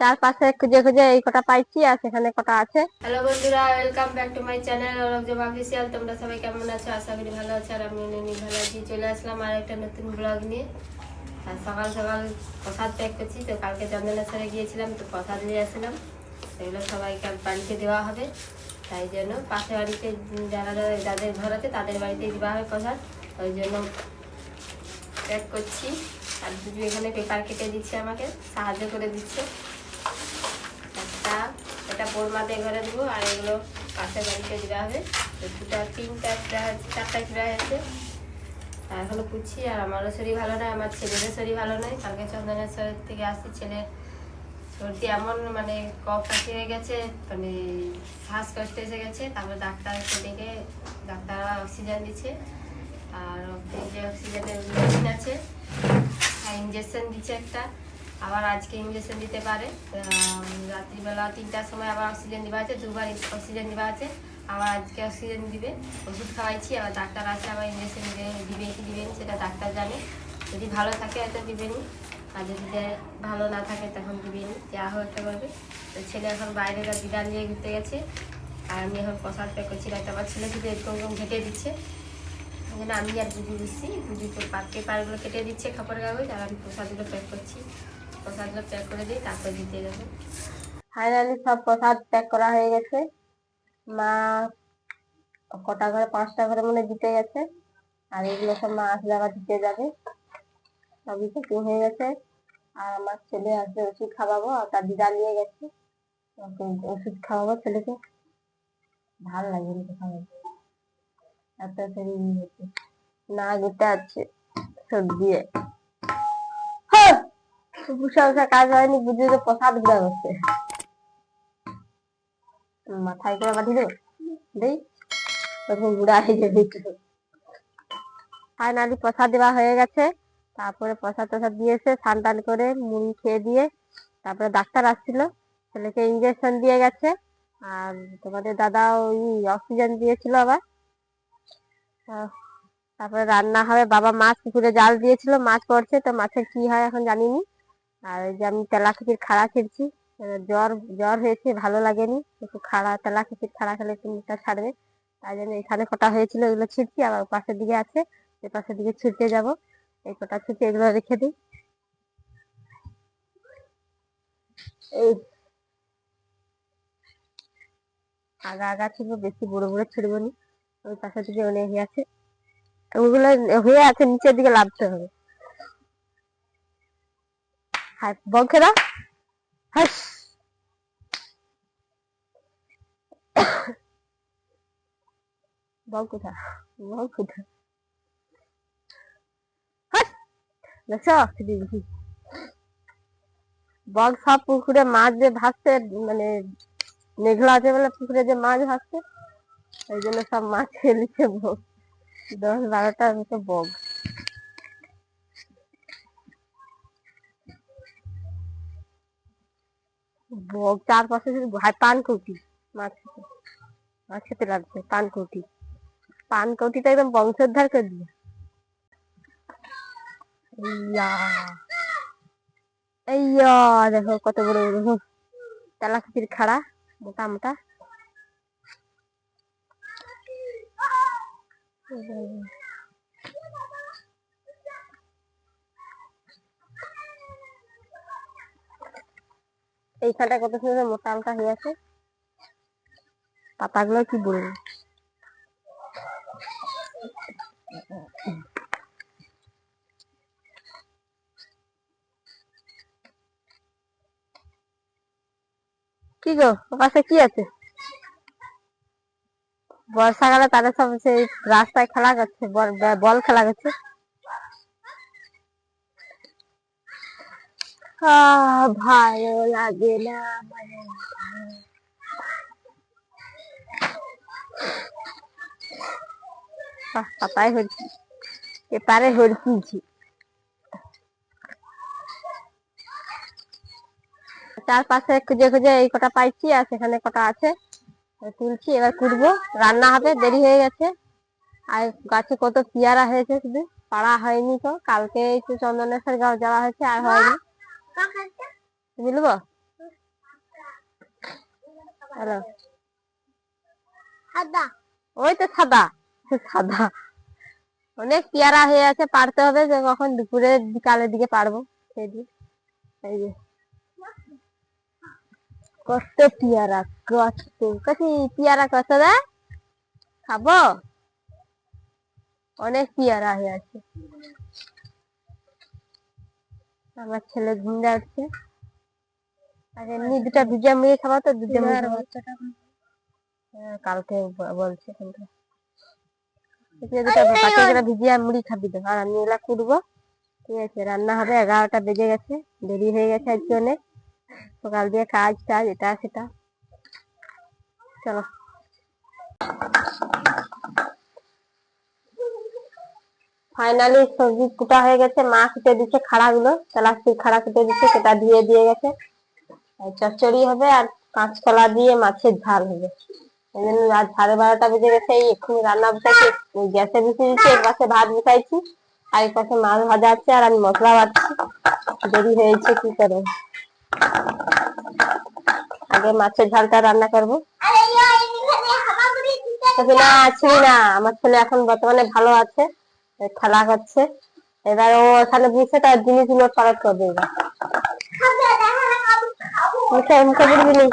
চারপাশে খুঁজে খুঁজে এই কটা পাইছি আর সেখানে কটা আছে। হ্যালো বন্ধুরা welcome back to my channel অরকজব official তোমরা সবাই কেমন আছো? আশা করি ভালো আছো আর আমি নেনি ভালো আছি। চলে আসলাম আর একটা নতুন ব্লগ নিয়ে। আর সকাল সকাল প্রসাদ প্যাক করছি, তো কালকে চন্দনেশ্বরে গিয়েছিলাম, তো প্রসাদ নিয়ে আসলাম সেগুলো সবাইকে বাড়িতে দেওয়া হবে। তাই জন্য পাশে বাড়িতে যারা যাদের ঘর আছে, তাদের বাড়িতে দেওয়া হবে প্রসাদ ওই জন্য প্যাক করছি। আর দুটো এখানে পেপার কেটে দিচ্ছে আমাকে, সাহায্য করে দিচ্ছে। এটা বোরমাদের ঘরে দেবো, আর এগুলো পাশের বাড়িতে দেওয়া হবে। তো দুটা, তিনটা চারটা দেওয়া হয়েছে। আর এখনও পুচ্ছি, আর আমারও শরীর ভালো নয়, আমার ছেলেরও শরীর ভালো নয়। কালকে চন্দনেশ্বর থেকে আসছি ছেলে। সর্দি এমন মানে কফ কাশি হয়ে গেছে মানে শ্বাসকষ্ট এসে গেছে। তারপর ডাক্তারকে ডেকে ডাক্তাররা অক্সিজেন দিচ্ছে। আর যে অক্সিজেনের মেশিন আছে। ইঞ্জেকশন দিচ্ছে একটা। আবার আজকে ইঞ্জেকশন দিতে পারে। রাত্রিবেলা তিনটার সময় আবার অক্সিজেন দেওয়া আছে, দুবার অক্সিজেন দেওয়া আছে। আবার আজকে অক্সিজেন দিবে, ওষুধ খাওয়াইছি, আবার ডাক্তার আছে, আবার ইঞ্জেকশন দিবে কি দিবেন সেটা ডাক্তার জানে। যদি ভালো থাকে হয়তো দিবেনি আর যদি ভালো না থাকে তখন দিবেনি যা একটা করবে তো ছেলে এখন বাইরে বিড়াল নিয়ে ঘুরতে গেছে, আর আমি এখন প্রসাদ প্যাক করছি একটা আবার ছেলে শুধু এরকম এরকম ঘেটে দিচ্ছে। আমি আর বুঝি বুঝছি বুঝি তো পেপারগুলো কেটে দিচ্ছে খবর কাগজ আর আমি প্রসাদগুলো প্যাক করছি। করে দিই, তারপর ফাইনালি সব প্রসাদ প্যাক করা হয়ে গেছে। মা কটা ঘরে পাঁচটা ঘরে মনে দিতে গেছে। আর এগুলো সব মা আসলে আবার দিতে যাবে। সবই প্যাকিং হয়ে গেছে। আর আমার ছেলে আসবে ওষুধ খাওয়াবো, আর তার দিদা নিয়ে গেছে। ওষুধ খাওয়াবো ছেলেকে। ভালো লাগে খাওয়াবো এত শরীর হচ্ছে। না যেতে আছে সর্দি। বসে কাজ হয়নি বুঝে তো প্রসাদ ঘুরে বসছে মাথায় করে বাঁধি দেবো দেই তখন বুড়া হয়ে যাবে ফাইনালি প্রসাদ দেওয়া হয়ে গেছে, তারপরে প্রসাদ টসাদ দিয়েছে স্নান টান করে মুড়ি খেয়ে দিয়ে তারপরে ডাক্তার আসছিল, ছেলেকে ইঞ্জেকশন দিয়ে গেছে, আর তোমাদের দাদা ওই অক্সিজেন দিয়েছিল আবার। তারপরে রান্না হবে, বাবা মাছ পুকুরে জাল দিয়েছিল, মাছ পড়ছে, তো মাছের কি হয় এখন জানিনি। আর এই যে আমি তেলা খিচির খাড়া খিরছি আহ, জ্বর জ্বর হয়েছে ভালো লাগেনি একটু খাড়া তেলা খিচির খাড়া খেলে একটু মুখটা ছাড়বে তাই জন্য এখানে কটা হয়েছিল এগুলো ছিটছি আবার পাশের দিকে আছে এই পাশের দিকে ছিটতে যাব এই কটা ছিটে এগুলো রেখে দিই। এই আগা আগা ছিল বেশি বড় বড় ছিড়বো নি ওই পাশের দিকে অনেক হয়ে আছে ওগুলো হয়ে আছে নিচের দিকে লাভতে হবে। হাই বল কোথা বল কোথা হাস বল সব পুকুরে মাছ যে ভাসছে মানে মেঘলা আছে বলে পুকুরে যে মাছ ভাসছে, ওই জন্য সব মাছ খেলিছে বক দশ বারোটার মতো বক। চারপাশে শুধু ভাই পানকৌটি মাছ খেতে মাছ খেতে লাগছে পানকৌটি। পানকৌটিটা একদম বংশোদ্ধার করে দিয়ে ইয়া ইয়া দেখো কত বড় বড় তেলা খিচির খাড়া, মোটা মোটা। এইখানটা কত সুন্দর মোটা মোটা হয়ে আছে। পাতাগুলো কি বলব? কি গো ওপাশে কি আছে? বর্ষাকালে তাদের সব সেই রাস্তায় খেলা করছে বল খেলা করছে। ভালো লাগে না মানে হচ্ছে এপারে হরকিছি চারপাশে খুঁজে খুঁজে এই কটা পাইছি আর সেখানে কটা আছে। তুলছি, এবার কুটবো রান্না হবে, দেরি হয়ে গেছে। আর গাছে কত পেয়ারা হয়েছে শুধু। পাড়া হয়নি তো। কালকে একটু চন্দনেশ্বর গাঁও যাওয়া হয়েছে, আর হয়নি। বুঝলবো হ্যালো সাদা ওই তো সাদা। সাদা। অনেক পেয়ারা হয়ে আছে পারতে হবে যে কখন দুপুরে বিকালের দিকে পারব। সেই দিয়ে এই যে। কত পেয়ারা কত কত পেয়ারা কত দা। খাব? অনেক পেয়ারা হয়ে আছে। আমার ছেলে ঘুমটা উঠছে আর এমনি দুটা ভিজা মুড়ি খাব তো দুটো মুড়ি খাব। হ্যাঁ, কালকে বলছে কিন্তু। দুটো করে মুড়ি খাবি তো। আর আমি এগুলা কুটবো ঠিক আছে রান্না হবে এগারোটা বেজে গেছে দেরি হয়ে গেছে আজকে অনেক। সকাল দিয়ে কাজ টাজ এটা সেটা। চলো। ফাইনালি সবজি কুটা হয়ে গেছে মা কেটে দিচ্ছে খাড়া গুলো প্লাস্টিক খাড়া কুটে দিচ্ছে সেটা দিয়ে দিয়ে গেছে। চচ্চড়ি হবে আর কাঁচকলা দিয়ে মাছের ঝাল হবে। এই জন্য রাত সাড়ে বারোটা বেজে গেছে এই এক্ষুনি রান্না বসাইছি গ্যাসে বসিয়ে দিচ্ছি এক পাশে ভাত বসাইছি আর এক পাশে মাছ ভাজা আছে আর আমি মশলা বাটছি। দেরি হয়েছে কি করব? আগে মাছের ঝালটা রান্না করব। না আছি না আমার ছেলে এখন বর্তমানে ভালো আছে। খেলা করছে এবার ও ওখানে বুঝছে তার জিনিসগুলো না খাব খাব মুখে মুখে বুঝবি দেব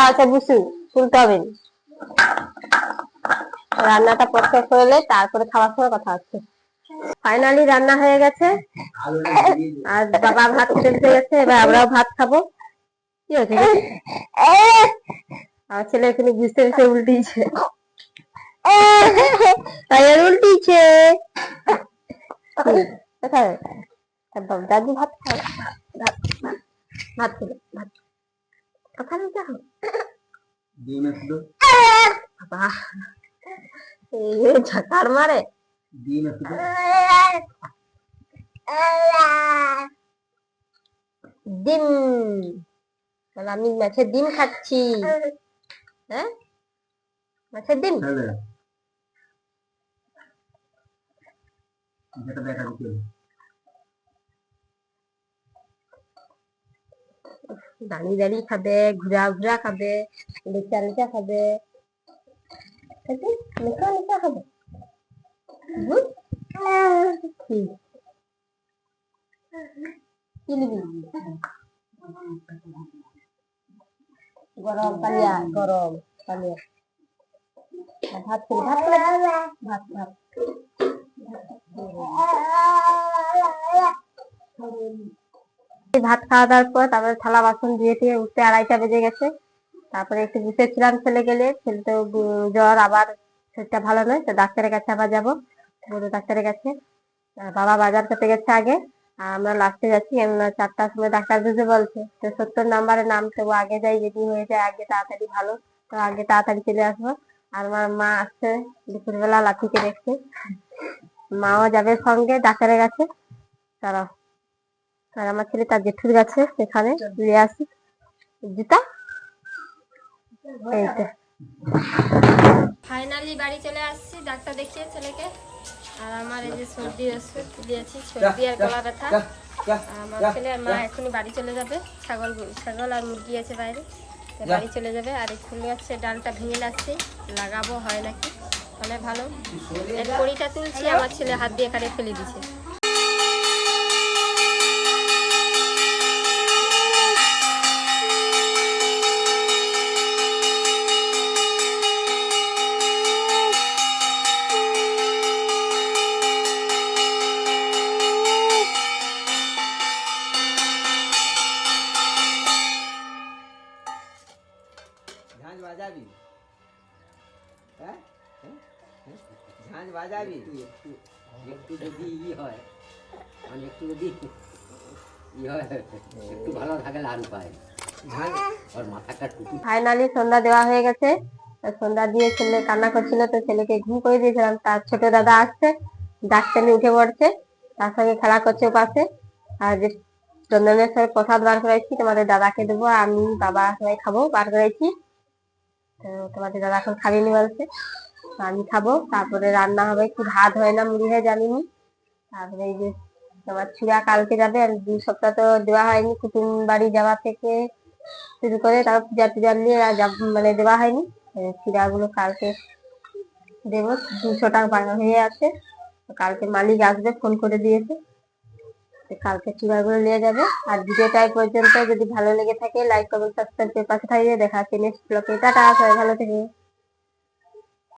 আচ্ছা তুলতে হবে রান্নাটা প্রসেস হলে তারপরে খাওয়ার সময় কথা হচ্ছে। ফাইনালি রান্না হয়ে গেছে। আর বাবা ভাত খেতে দিতে গেছে এবার আমরাও ভাত খাব। কি হয়েছে? আমার ছেলে এখানে বুঝতে পেরেছে উল্টিছে। উল্টিছে। কোথায়? দাদু ভাত খাও ভাত ভাত ভাত। খেলো ভাত ওখানে যাও এই ঝাঁকার মারে। ডিম একটু ডিম তাহলে আমি মাছের ডিম খাচ্ছি। হ্যাঁ? মাছের ডিম? যেটা দেখা দাঁড়িয়ে দাঁড়িয়ে খাবে ঘুরা ঘুরা খাবে লেচা লেচা খাবে? লেচা লেচা খাবে? গরম পালিয়া গরম পালিয়া ভাত খেলি ভাত ভাত ভাত ভাত খাওয়া দাওয়ার পর তারপরে থালা বাসন ধুয়ে দিয়ে উঠতে আড়াইটা বেজে গেছে। তারপরে একটু বসেছিলাম ছেলে গেলে, ছেলে তো জ্বর আবার শরীরটা ভালো নয়, তো ডাক্তারের কাছে আবার যাব। বড় ডাক্তারের কাছে বাবা বাজার করতে গেছে আগে। আর আমরা লাস্টে যাচ্ছি চারটার সময় ডাক্তার বুঝে বলছে তো সত্তর নাম্বারে নাম তো আগে যাই, যদি হয়ে যায় আগে তাড়াতাড়ি ভালো, তো আগে তাড়াতাড়ি চলে আসব। আর আমার মা আসছে দুপুরবেলা লাঠিকে দেখতে। মাও যাবে সঙ্গে ডাক্তারের কাছে তারা আর আমার ছেলে তার জেঠুর কাছে, সেখানে নিয়ে আসি জুতা? এই তো ফাইনালি বাড়ি চলে আসছি, ডাক্তার দেখিয়ে ছেলেকে। আর আমার এই যে সর্দি ওষুধ দিয়েছি সর্দি আর গলা ব্যথা। আমার ছেলে আর মা এখনই বাড়ি চলে যাবে। ছাগল ছাগল আর মুরগি আছে বাইরে। বাড়ি চলে যাবে। আর এই ফুল ডালটা ভেঙে যাচ্ছে। লাগাবো হয় নাকি? তাহলে ভালো। কড়িটা তুলছি আমার ছেলে হাত দিয়ে কাটে ফেলে দিছে। ঝাঁঝ বাজাবি? একটু যদি ই হয় মানে একটু যদি ই হয় একটু ভালো থাকে লাল পায়। ফাইনালি সন্ধ্যা দেওয়া হয়ে গেছে। সন্ধ্যা দিয়ে ছেলে কান্না করছিল তো ছেলেকে ঘুম করে দিয়েছিলাম। তার ছোট দাদা আসছে ডাকতে নিয়ে উঠে পড়ছে তার সঙ্গে খেলা করছে ও পাশে। আর যে চন্দনের সঙ্গে প্রসাদ বার করেছি তোমাদের দাদাকে দেবো আমি বাবা সবাই খাব বার করেছি তো তোমাদের দাদা এখন খাবিনি বলছে। আমি খাব। তারপরে রান্না হবে কি ভাত হয় না মুড়ি হয় জানিনি। তারপরে এই যে তোমার ছিঁড়া কালকে যাবে, আর দুই সপ্তাহ তো দেওয়া হয়নি কুটুম বাড়ি যাওয়া থেকে শুরু করে তারপর পূজা টুজা নিয়ে মানে দেওয়া হয়নি। চিড়াগুলো কালকে দেবো দুশো টাকা ভাড়া হয়ে আছে। কালকে মালিক আসবে, ফোন করে দিয়েছে। কালকে চিড়াগুলো নিয়ে যাবে। আর ভিডিওটা এই পর্যন্ত যদি ভালো লেগে থাকে লাইক কমেন্ট সাবস্ক্রাইব করে পাশে থাকবে। দেখা হচ্ছে নেক্সট ব্লগে টাটা, সবাই ভালো থেকে।